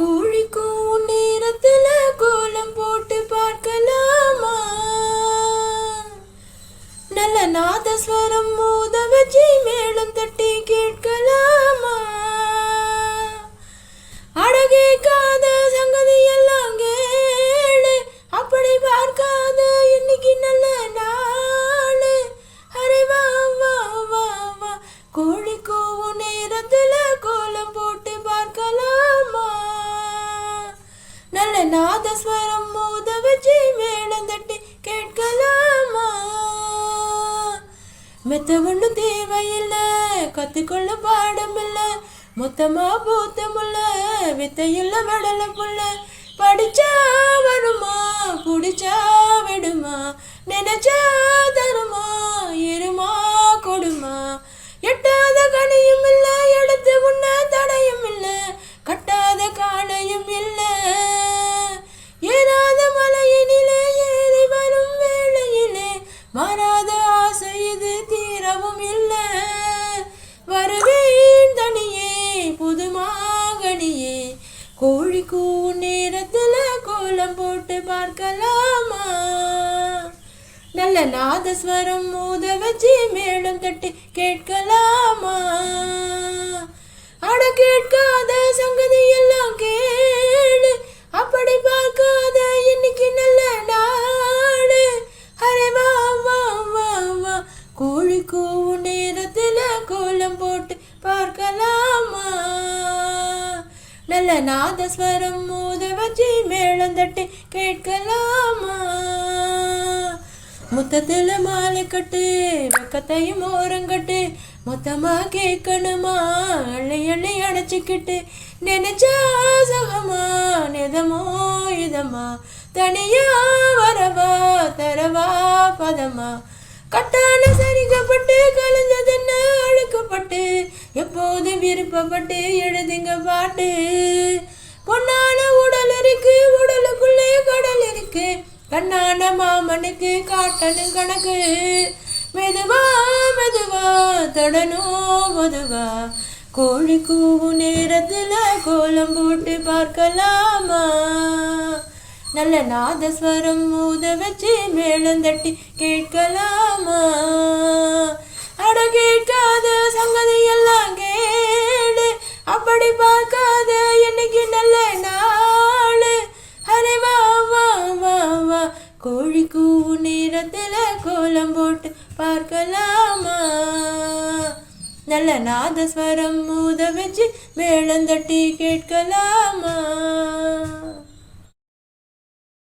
கோழிக்கும் நேரத்துல கோலம் போட்டு பார்க்கலாமா? நல்ல நாதஸ்வரம் மோத வச்சு மேலும் தட்டி கேட்டு நாதஸ்வரம் மோதவச்சி வச்சு கேட்கலாமா? மெத்த ஒன்றும் தேவையில்லை கத்துக்கொள்ள பாடமில்ல மொத்தமா பூத்தமுள்ள வித்தையில்ல விடல புள்ள படிச்சா வருமா பிடிச்சா விடுமா நினைச்சா தீரவும் இல்லை. வருவேன் தனியே புதுமாகனியே கோழி கூ நேரத்துல கோலம் போட்டு பார்க்கலாமா? நல்ல நாதஸ்வரம் மோத வச்சு மேளம் தட்டி கேட்கலாமா? கோழி கூவும் நேரத்துல கோலம் போட்டு பார்க்கலாமா? நல்ல நாதஸ்வரம் மோத வச்சு மேளந்தட்டு கேட்கலாமா? முத்தத்தில் மாலை கட்டு வெக்கத்தையும் ஓரங்கட்டு மொத்தமா கேட்கணுமா? அள்ளி அள்ளி அடைச்சிக்கிட்டு நினைச்சா சுகமா? நிதமோ இதமா? தனியா வரவா? தரவா? பதமா? கட்டான சரிக்கப்பட்டு கலந்ததென்ன அழுக்கப்பட்டு எப்போது விருப்பப்பட்டு எழுதுங்க பாட்டு. பொன்னான உடல் இருக்கு உடலுக்குள்ளே கடல் இருக்கு. கண்ணான மாமனுக்கு காட்டணும் கணக்கு. மெதுவா மெதுவா தொடணும் பொதுவா கோழி கூவு நேரத்தில் கோலம் போட்டு பார்க்கலாமா? நல்ல நாதஸ்வரம் ஊத வச்சு மேளந்தட்டி கேட்கலாமா? அட கேட்காத சங்கதி எல்லாம் கேடு அப்படி பார்க்காத என்னைக்கு நல்ல நாளு. அரே வா வா வா வா. கோழி கூவும் நேரத்தில் கோலம் போட்டு பார்க்கலாமா? நல்ல நாதஸ்வரம் ஊத வச்சு மேளந்தட்டி கேட்கலாமா?